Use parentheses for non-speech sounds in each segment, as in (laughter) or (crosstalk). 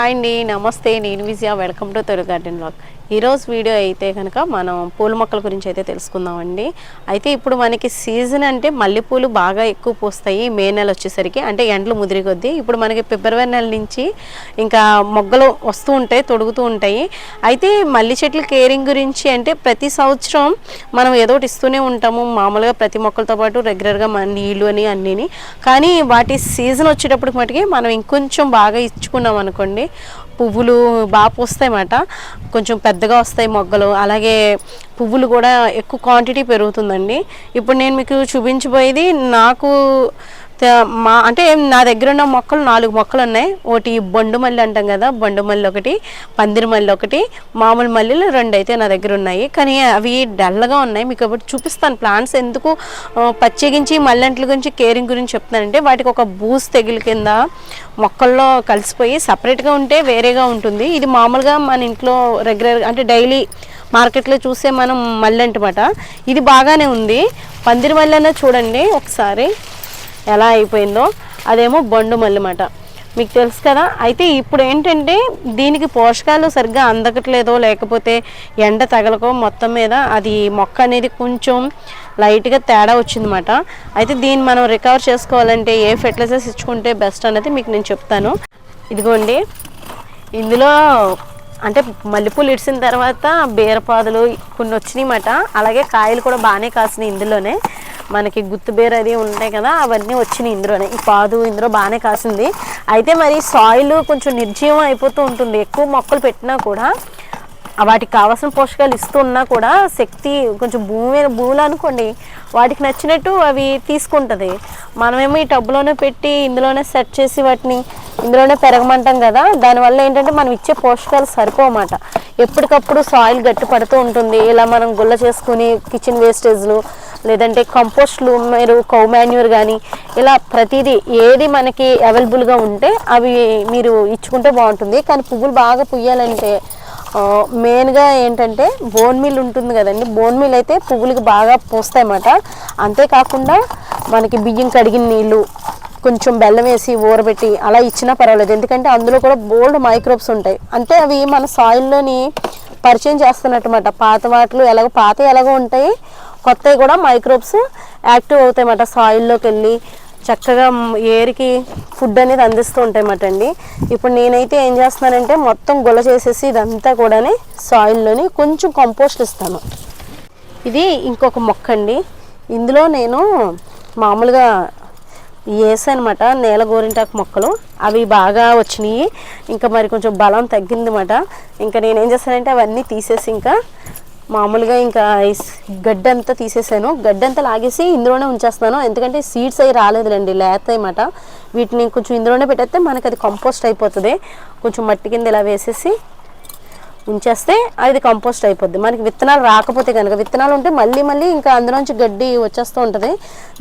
Hi అండి నమస్తే. నేను Vijaya. Welcome to Telugu garden blog. ఈరోజు వీడియో అయితే కనుక మనం పూల మొక్కల గురించి అయితే తెలుసుకుందామండి. అయితే ఇప్పుడు మనకి సీజన్ అంటే మల్లెపూలు బాగా ఎక్కువ పూస్తాయి మే నెల వచ్చేసరికి. అంటే ఎండలు ముదిరి కొద్దీ ఇప్పుడు మనకి ఫిబ్రవరి నెల నుంచి ఇంకా మొగ్గలు వస్తూ ఉంటాయి తొడుగుతూ ఉంటాయి. అయితే మల్లి చెట్ల కేరింగ్ గురించి అంటే ప్రతి సంవత్సరం మనం ఏదో ఒకటి ఇస్తూనే ఉంటాము. మామూలుగా ప్రతి మొక్కలతో పాటు రెగ్యులర్గా మన నీళ్ళు అని అన్నీని. కానీ వాటి సీజన్ వచ్చేటప్పటికి మటుకి మనం ఇంకొంచెం బాగా ఇచ్చుకున్నాం అనుకోండి పువ్వులు బాగా పూస్తాయన్నమాట. కొంచెం పెద్దగా వస్తాయి మొగ్గలు. అలాగే పువ్వులు కూడా ఎక్కువ క్వాంటిటీ పెరుగుతుందండి. ఇప్పుడు నేను మీకు చూపించబోయేది నాకు మా అంటే నా దగ్గర ఉన్న మొక్కలు నాలుగు మొక్కలు ఉన్నాయి ఒకటి బొండు మల్లి అంటాం కదా బొండు మల్లి ఒకటి పందిరి మల్లి ఒకటి మామూలు మల్లెలు రెండు అయితే నా దగ్గర ఉన్నాయి కానీ అవి డల్గా ఉన్నాయి. మీకు ఒకటి చూపిస్తాను. ప్లాంట్స్ ఎందుకు ప్రత్యేకించి మల్లెంట్ల గురించి కేరింగ్ గురించి చెప్తానంటే వాటికి ఒక బూస్ తెగిలి కింద మొక్కల్లో కలిసిపోయి సపరేట్గా ఉంటే వేరేగా ఉంటుంది. ఇది మామూలుగా మన ఇంట్లో రెగ్యులర్ అంటే డైలీ మార్కెట్లో చూసే మనం మల్లె అంటమాట ఇది బాగానే ఉంది. పందిరి మల్లె అనేది చూడండి ఒకసారి. ఎలా అయిపోయిందో అదేమో బొండు మల్లెమాట మీకు తెలుసు కదా అయితే ఇప్పుడు ఏంటంటే దీనికి పోషకాలు సరిగ్గా అందకట్లేదో లేకపోతే ఎండ తగలకో మొత్తం మీద అది మొక్క అనేది కొంచెం లైట్గా తేడా వచ్చిందన్నమాట. అయితే దీన్ని మనం రికవర్ చేసుకోవాలంటే ఏ ఫెర్టిలైజర్స్ ఇచ్చుకుంటే బెస్ట్ అనేది మీకు నేను చెప్తాను. ఇదిగోండి ఇందులో అంటే మల్లెపూలు ఇడిసిన తర్వాత బీరపాదులు కొన్ని వచ్చినాయన్నమాట. అలాగే కాయలు కూడా బాగానే కాసినాయి ఇందులోనే. మనకి గుత్తు అది ఉంటాయి కదా అవన్నీ వచ్చినాయి ఇందులోనే. ఈ పాదు ఇందులో బాగానే కాసింది. అయితే మరి సాయిల్ కొంచెం నిర్జీవం అయిపోతూ ఉంటుంది. ఎక్కువ మొక్కలు పెట్టినా కూడా వాటికి కావాల్సిన పోషకాలు ఇస్తున్నా కూడా శక్తి కొంచెం భూమి భూములు అనుకోండి వాటికి నచ్చినట్టు అవి తీసుకుంటుంది. మనమేమో ఈ టబ్లోనే పెట్టి ఇందులోనే సెట్ చేసి వాటిని ఇందులోనే పెరగమంటాం కదా దానివల్ల ఏంటంటే మనం ఇచ్చే పోషకాలు సరిపోమాట. ఎప్పటికప్పుడు సాయిల్ గట్టి పడుతూ ఉంటుంది. ఇలా మనం గుల్ల చేసుకుని కిచెన్ వేస్టేజ్లు లేదంటే కంపోస్ట్లు మీరు కౌ మాన్యూర్ కానీ ఇలా ప్రతిదీ ఏది మనకి అవైలబుల్గా ఉంటే అవి మీరు ఇచ్చుకుంటే బాగుంటుంది. కానీ పువ్వులు బాగా పుయ్యాలంటే మెయిన్గా ఏంటంటే బోన్ మిల్ ఉంటుంది కదండి. బోన్ మిల్ అయితే పువ్వులకి బాగా పూస్తాయన్నమాట. అంతేకాకుండా మనకి బియ్యం కడిగిన నీళ్ళు కొంచెం బెల్లం వేసి ఊరబెట్టి అలా ఇచ్చినా పర్వాలేదు. ఎందుకంటే అందులో కూడా బోల్డ్ మైక్రోబ్స్ ఉంటాయి. అంటే అవి మన సాయిల్లోని పరిచయం చేస్తున్నట్టమాట పాత వాటిలో ఎలాగో పాత ఎలాగో ఉంటాయి. కొత్తవి కూడా మైక్రోబ్స్ యాక్టివ్ అవుతాయన్నమాట. సాయిల్లోకి వెళ్ళి చక్కగా ఏరికి ఫుడ్ అనేది అందిస్తూ ఉంటాయన్నమాట అండి ఇప్పుడు నేనైతే ఏం చేస్తున్నానంటే మొత్తం గుల్ల చేసేసి ఇదంతా కూడా సాయిల్లోని కొంచెం కంపోస్ట్ ఇస్తాను. ఇది ఇంకొక మొక్క అండి ఇందులో నేను మామూలుగా వేసానమాట నేల గోరింటాకు మొక్కలు. అవి బాగా వచ్చినాయి. ఇంకా మరి కొంచెం బలం తగ్గిందన్నమాట. ఇంకా నేను ఏం చేస్తానంటే అవన్నీ తీసేసి ఇంకా మామూలుగా ఇంకా గడ్డంతా అంతా తీసేసాను. గడ్డంతా అంతా లాగేసి ఇందులోనే ఉంచేస్తున్నాను. ఎందుకంటే సీడ్స్ అవి రాలేదులేండి లేతాయన్నమాట వీటిని కొంచెం ఇందులోనే పెట్టేస్తే మనకి అది కంపోస్ట్ అయిపోతుంది. కొంచెం మట్టి కింద ఇలా వేసేసి ఉంచేస్తే అది కంపోస్ట్ అయిపోద్ది. మనకి విత్తనాలు రాకపోతే కనుక విత్తనాలు ఉంటే మళ్ళీ మళ్ళీ ఇంకా అందులోంచి గడ్డి వచ్చేస్తూ ఉంటుంది.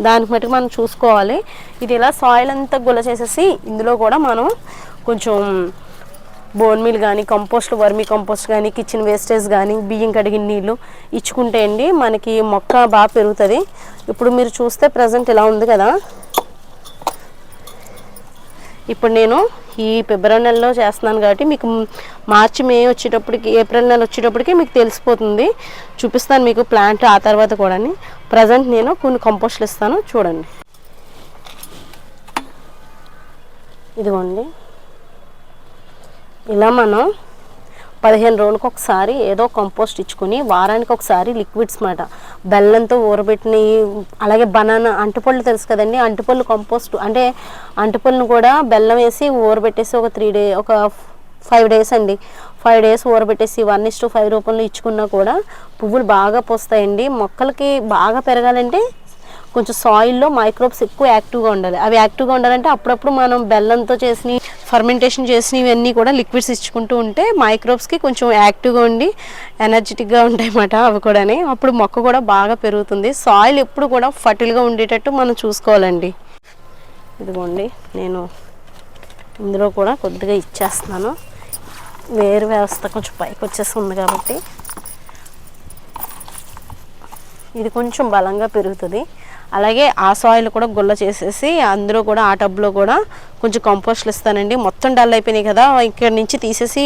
దానికి మట్టుకు మనం చూసుకోవాలి. ఇది ఇలా సాయిల్ అంతా గుల్ల చేసేసి ఇందులో కూడా మనం కొంచెం బోన్ మీల్ కానీ కంపోస్ట్ వర్మీ కంపోస్ట్ కానీ కిచెన్ వేస్టేజ్ కానీ బియ్యం కడిగిన నీళ్ళు ఇచ్చుకుంటే అండి మనకి మొక్క బాగా పెరుగుతుంది. ఇప్పుడు మీరు చూస్తే ప్రజెంట్ ఇలా ఉంది కదా. ఇప్పుడు నేను ఈ ఫిబ్రవరి నెలలో చేస్తున్నాను కాబట్టి మీకు మార్చి మే వచ్చేటప్పటికి ఏప్రిల్ నెల వచ్చేటప్పటికి మీకు తెలిసిపోతుంది. చూపిస్తాను మీకు ప్లాంట్ ఆ తర్వాత కూడా ప్రజెంట్ నేను కొన్ని కంపోస్ట్లు ఇస్తాను చూడండి. ఇదిగోండి. ఇలా మనం పదిహేను రోజులకు ఒకసారి ఏదో కంపోస్ట్ ఇచ్చుకొని వారానికి ఒకసారి లిక్విడ్స్ మాట. బెల్లంతో ఊరబెట్టినవి అలాగే బనానా అంటుపళ్ళు తెలుసు కదండి? అంటుపళ్ళు కంపోస్ట్ అంటే అంటుపళ్ళను కూడా బెల్లం వేసి ఊరబెట్టేసి ఒక త్రీ డే ఒక ఫైవ్ డేస్ అండి. ఫైవ్ డేస్ ఊరబెట్టేసి వన్ ఇస్ టు ఫైవ్ రూపంలో ఇచ్చుకున్నా కూడా పువ్వులు బాగా పోస్తాయండి. మొక్కలకి బాగా పెరగాలంటే కొంచెం సాయిల్లో మైక్రోబ్స్ ఎక్కువ యాక్టివ్గా ఉండాలి. అవి యాక్టివ్గా ఉండాలంటే అప్పుడప్పుడు మనం బెల్లంతో చేసిన ఫర్మెంటేషన్ చేసిన ఇవన్నీ కూడా లిక్విడ్స్ ఇచ్చుకుంటూ ఉంటే మైక్రోబ్స్కి కొంచెం యాక్టివ్గా ఉండి ఎనర్జెటిక్గా ఉంటాయి అన్నమాట అవి కూడానే. అప్పుడు మొక్క కూడా బాగా పెరుగుతుంది. సాయిల్ ఎప్పుడు కూడా ఫర్టిల్గా ఉండేటట్టు మనం చూసుకోవాలండి. ఇదిగోండి నేను ఇందులో కూడా కొద్దిగా ఇచ్చేస్తున్నాను. వేరు వ్యవస్థ కొంచెం పైకి వచ్చేస్తుంది కాబట్టి ఇది కొంచెం బలంగా పెరుగుతుంది. అలాగే ఆ సాయిల్ కూడా గుల్ల చేసేసి అందరూ కూడా ఆ టబ్లో కూడా కొంచెం కంపోస్ట్లు ఇస్తానండి. మొత్తం డల్ అయిపోయినాయి కదా ఇక్కడ నుంచి తీసేసి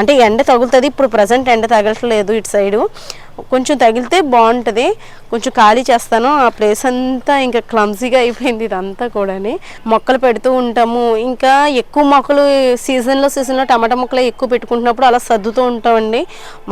అంటే ఎండ తగులుతుంది ఇప్పుడు ప్రజెంట్ ఎండ తగలట్లేదు ఇటు సైడు కొంచెం తగిలితే బాగుంటుంది. కొంచెం ఖాళీ చేస్తాను. ఆ ప్లేస్ అంతా ఇంకా క్లమ్జీగా అయిపోయింది ఇదంతా కూడాని. మొక్కలు పెడుతూ ఉంటాము. ఇంకా ఎక్కువ మొక్కలు సీజన్లో సీజన్లో టమాటా మొక్కలు ఎక్కువ పెట్టుకుంటున్నప్పుడు అలా సర్దుతూ ఉంటామండి.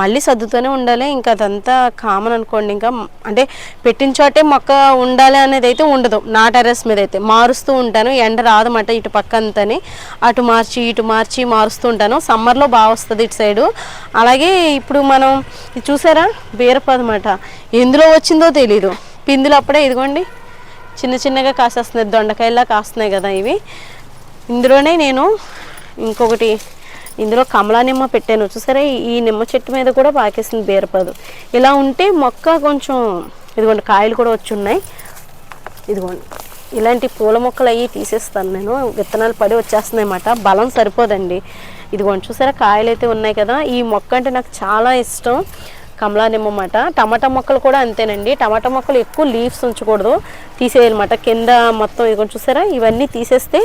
మళ్ళీ సర్దుతూనే ఉండాలి. ఇంకా అదంతా కామన్ అనుకోండి. ఇంకా అంటే పెట్టిన చోటే మొక్క ఉండాలి అనేది అయితే ఉండదు. నా టెరెస్ మీద అయితే మారుస్తూ ఉంటాను. ఎండ రాదన్నమాట. ఇటు పక్క అంతని అటు మార్చి ఇటు మార్చి మారుస్తూ ఉంటాను సమ్మర్లో బాగా వస్తుంది ఇటు సైడు. అలాగే ఇప్పుడు మనం ఇది చూసారా? బీరపదమాట. ఎందులో వచ్చిందో తెలీదు. పిందులు అప్పుడే ఇదిగోండి. చిన్న చిన్నగా కాసేస్తున్నాయి. దొండకాయలా కాస్తున్నాయి కదా ఇవి. ఇందులోనే నేను ఇంకొకటి ఇందులో కమలా నిమ్మ పెట్టాను. చూసారా? ఈ- ఈ నిమ్మ చెట్టు మీద కూడా పాకేసింది బీరపదు. ఇలా ఉంటే మొక్క కొంచెం ఇదిగోండి కాయలు కూడా వచ్చి ఉన్నాయి. ఇదిగోండి. ఇలాంటి పూల మొక్కలు అవి తీసేస్తాను నేను. విత్తనాలు పడి వచ్చేస్తున్నాయి అన్నమాట. బలం సరిపోదండి. ఇదిగోండి చూసారా? కాయలు అయితే ఉన్నాయి కదా. ఈ మొక్క అంటే నాకు చాలా ఇష్టం. కమలా నిమ్మమాట టమాటా మొక్కలు కూడా అంతేనండి. టమాటా మొక్కలు ఎక్కువ లీవ్స్ ఉంచకూడదు. తీసేయాలన్నమాట. కింద మొత్తం ఇదిగోండి చూసారా? ఇవన్నీ తీసేస్తే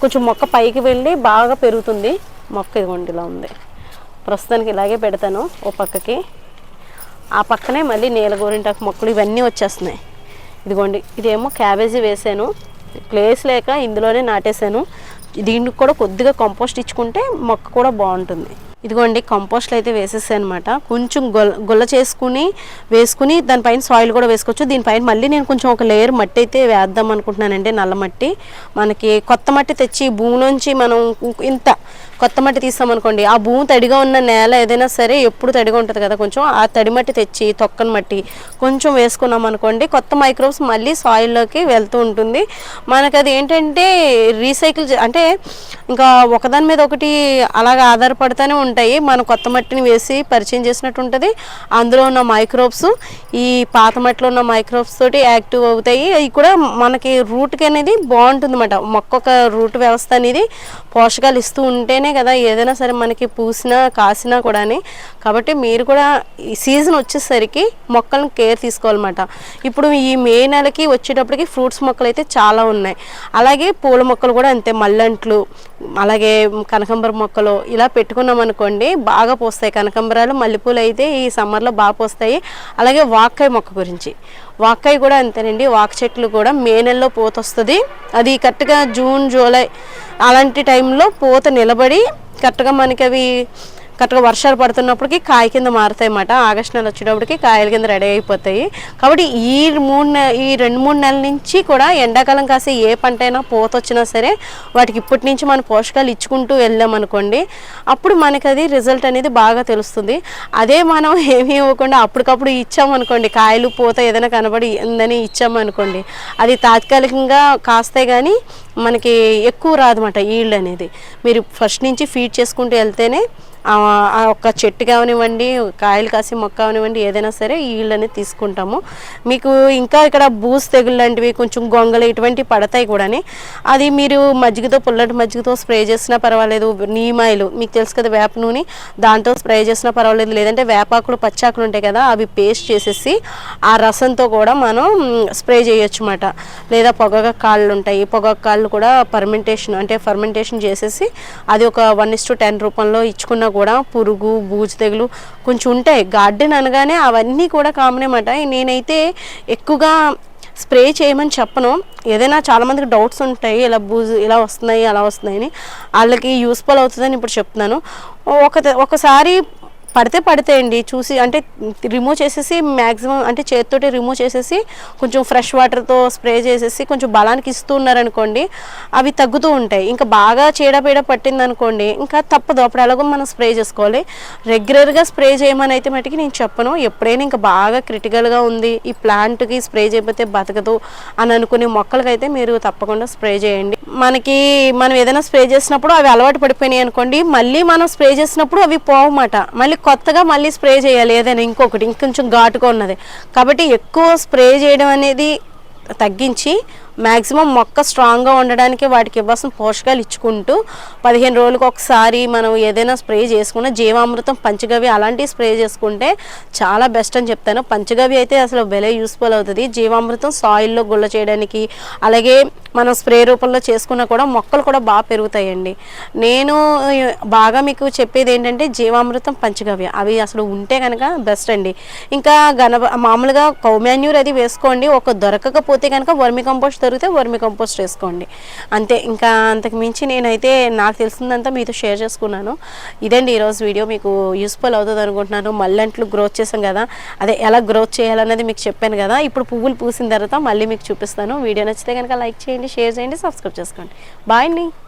కొంచెం మొక్క పైకి వెళ్ళి బాగా పెరుగుతుంది. మొక్క ఇదిగోండి ఇలా ఉంది. ప్రస్తుతానికి ఇలాగే పెడతాను ఓ పక్కకి. ఆ పక్కనే మళ్ళీ నీల గోరింటాకు మొక్కలు ఇవన్నీ వచ్చేస్తున్నాయి. ఇదిగోండి ఇదేమో క్యాబేజీ వేసాను. ప్లేస్ లేక ఇందులోనే నాటేశాను. దీనికి కూడా కొద్దిగా కంపోస్ట్ ఇచ్చుకుంటే మొక్క కూడా బాగుంటుంది. ఇదిగోండి కంపోస్ట్లు అయితే వేసేసాను అనమాట కొంచెం గొల్ల గొల్ల చేసుకుని వేసుకుని దానిపైన సాయిల్ కూడా వేసుకోవచ్చు. దీనిపైన మళ్ళీ నేను కొంచెం ఒక లేయర్ మట్టి అయితే వేద్దాం అనుకుంటున్నానండి నల్ల మట్టి. మనకి కొత్త మట్టి తెచ్చి భూమిలోంచి మనం ఇంత కొత్త మట్టి తీస్తామనుకోండి ఆ భూమి తడిగా ఉన్న నేల ఏదైనా సరే ఎప్పుడు తడిగా ఉంటుంది కదా కొంచెం ఆ తడి మట్టి తెచ్చి తొక్కని మట్టి కొంచెం వేసుకున్నాం అనుకోండి కొత్త మైక్రోబ్స్ మళ్ళీ సాయిల్లోకి వెళ్తూ ఉంటుంది. మనకు అది ఏంటంటే రీసైకిల్ అంటే ఇంకా ఒకదాని మీద ఒకటి అలాగ ఆధారపడుతూనే ఉంటాయి. మనం కొత్త మట్టిని వేసి పరిచయం చేసినట్టు ఉంటుంది. అందులో ఉన్న మైక్రోబ్స్ ఈ పాత మట్టిలో ఉన్న మైక్రోబ్స్ తోటి యాక్టివ్ అవుతాయి. అవి కూడా మనకి రూట్కి అనేది బాగుంటుంది అన్నమాట మొక్క రూట్ వ్యవస్థ అనేది పోషకాలు ఇస్తూ ఉంటేనే కదా ఏదైనా సరే మనకి పూసినా కాసినా కూడాని. కాబట్టి మీరు కూడా ఈ సీజన్ వచ్చేసరికి మొక్కలను కేర్ తీసుకోవాలన్నమాట. ఇప్పుడు ఈ మే నెలకి వచ్చేటప్పటికి ఫ్రూట్స్ మొక్కలు అయితే చాలా ఉన్నాయి. అలాగే పూల మొక్కలు కూడా అంతే మల్లెంట్లు అలాగే కనకాంబర మొక్కలు ఇలా పెట్టుకున్నాం అనుకోండి బాగా పోస్తాయి. కనకాంబరాలు మల్లెపూలు అయితే ఈ సమ్మర్లో బాగా పోస్తాయి. అలాగే వాక్కాయ మొక్క గురించి. వాక్కాయ కూడా అంతేనండి. వాక్ చెట్లు కూడా మే నెలలో పూత వస్తుంది. అది కరెక్ట్గా జూన్ జూలై అలాంటి టైంలో పూత నిలబడి కరెక్ట్గా మనకి అవి కరెక్ట్గా వర్షాలు పడుతున్నప్పటికీ కాయ కింద మారుతాయి అన్నమాట ఆగస్టు నెల వచ్చేటప్పటికి కాయల కింద రెడీ అయిపోతాయి. కాబట్టి ఈ మూడు నె- ఈ రెండు మూడు నెలల నుంచి కూడా ఎండాకాలం కాసే ఏ పంట అయినా పూత వచ్చినా సరే వాటికి ఇప్పటి నుంచి మనం పోషకాలు ఇచ్చుకుంటూ వెళ్ళామనుకోండి అప్పుడు మనకి అది రిజల్ట్ అనేది బాగా తెలుస్తుంది. అదే మనం (laughs) ఏమీ ఇవ్వకుండా అప్పటికప్పుడు ఇచ్చామనుకోండి కాయలు పూత ఏదైనా కనబడి ఉందని ఇచ్చామనుకోండి అది తాత్కాలికంగా కాస్తే కానీ మనకి ఎక్కువ రాదన్నమాట ఈల్డ్ అనేది. మీరు ఫస్ట్ నుంచి ఫీడ్ చేసుకుంటూ వెళ్తేనే ఆ ఒక్క చెట్టు కానివ్వండి కాయలు కాసి మొక్క కానివ్వండి ఏదైనా సరే ఈల్డ్ అనేది తీసుకుంటాము. మీకు ఇంకా ఇక్కడ బూస్ తెగులు లాంటివి కొంచెం గొంగలు ఇటువంటివి పడతాయి కూడాని. అది మీరు మజ్జిగతో పుల్లటి మజ్జిగతో స్ప్రే చేసినా పర్వాలేదు. నీమాయిలు మీకు తెలుసు కదా వేప నూనె దాంతో స్ప్రే చేసినా పర్వాలేదు. లేదంటే వేపాకులు పచ్చాకులు ఉంటాయి కదా అవి పేస్ట్ చేసేసి ఆ రసంతో కూడా మనం స్ప్రే చేయొచ్చు అన్నమాట లేదా పొగగ కాళ్ళు ఉంటాయి. పొగ కాళ్ళు కూడా పర్మెంటేషన్ అంటే ఫర్మెంటేషన్ చేసేసి అది ఒక వన్ ఇస్ టు టెన్ రూపంలో ఇచ్చుకున్న కూడా పురుగు బూజు తెగులు కొంచెం ఉంటాయి. గార్డెన్ అనగానే అవన్నీ కూడా కామన్ అన్నమాట నేనైతే ఎక్కువగా స్ప్రే చేయమని చెప్పను. ఏదైనా చాలామందికి డౌట్స్ ఉంటాయి. ఇలా బూజు ఇలా వస్తున్నాయి అలా వస్తున్నాయని వాళ్ళకి యూస్ఫుల్ అవుతుందని ఇప్పుడు చెప్తున్నాను. ఒక ఒకసారి పడితే పడతాయండి చూసి అంటే రిమూవ్ చేసేసి మ్యాక్సిమం అంటే చేతితోటి రిమూవ్ చేసేసి కొంచెం ఫ్రెష్ వాటర్తో స్ప్రే చేసేసి కొంచెం బలానికి ఇస్తూ ఉన్నారనుకోండి అవి తగ్గుతూ ఉంటాయి. ఇంకా బాగా చీడపీడ పట్టింది అనుకోండి ఇంకా తప్పదు. అప్పుడు ఎలాగో మనం స్ప్రే చేసుకోవాలి. రెగ్యులర్గా స్ప్రే చేయమని అయితే మటుకి నేను చెప్పను. ఎప్పుడైనా ఇంకా బాగా క్రిటికల్గా ఉంది ఈ ప్లాంట్కి స్ప్రే చేయకపోతే బతకదు అని అనుకునే మొక్కలకైతే మీరు తప్పకుండా స్ప్రే చేయండి. మనకి మనం ఏదైనా స్ప్రే చేసినప్పుడు అవి అలవాటు పడిపోయినాయి అనుకోండి మళ్ళీ మనం స్ప్రే చేసినప్పుడు అవి పోవమాట మళ్ళీ కొత్తగా మళ్ళీ స్ప్రే చేయాలి. ఏదైనా ఇంకొకటి ఇంకొంచెం ఘాటుగా ఉన్నది. కాబట్టి ఎక్కువ స్ప్రే చేయడం అనేది తగ్గించి మ్యాక్సిమం మొక్క స్ట్రాంగ్గా ఉండడానికి వాటికి ఇవ్వాల్సిన పోషకాలు ఇచ్చుకుంటూ పదిహేను రోజులకు ఒకసారి మనం ఏదైనా స్ప్రే చేసుకున్న జీవామృతం పంచగవి అలాంటివి స్ప్రే చేసుకుంటే చాలా బెస్ట్ అని చెప్తాను. పంచగవి అయితే అసలు వెలే యూస్ఫుల్ అవుతుంది. జీవామృతం సాయిల్లో గుల్ల చేయడానికి అలాగే మనం స్ప్రే రూపంలో చేసుకున్నా కూడా మొక్కలు కూడా బాగా పెరుగుతాయండి. నేను బాగా మీకు చెప్పేది ఏంటంటే జీవామృతం పంచగవ్య అవి అసలు ఉంటే కనుక బెస్ట్ అండి. ఇంకా గణప మామూలుగా కౌమాన్యూర్ అది వేసుకోండి. ఒక దొరకకపోతే కనుక వర్మి కంపోస్ట్ దొరికితే వర్మి కంపోస్ట్ వేసుకోండి అంతే ఇంకా అంతకు మించి నేనైతే నాకు తెలిసిందంతా మీతో షేర్ చేసుకున్నాను. ఇదండి ఈరోజు వీడియో మీకు యూస్ఫుల్ అవుతుంది అనుకుంటున్నాను. మళ్ళంట్లు గ్రోత్ చేసాం కదా అదే ఎలా గ్రోత్ చేయాలనేది మీకు చెప్పాను కదా ఇప్పుడు పువ్వులు పూసిన తర్వాత మళ్ళీ మీకు చూపిస్తాను. వీడియో నచ్చితే కనుక లైక్ చేయండి షేర్ చేయండి సబ్స్క్రైబ్ చేసుకోండి. బాయ్ అండి.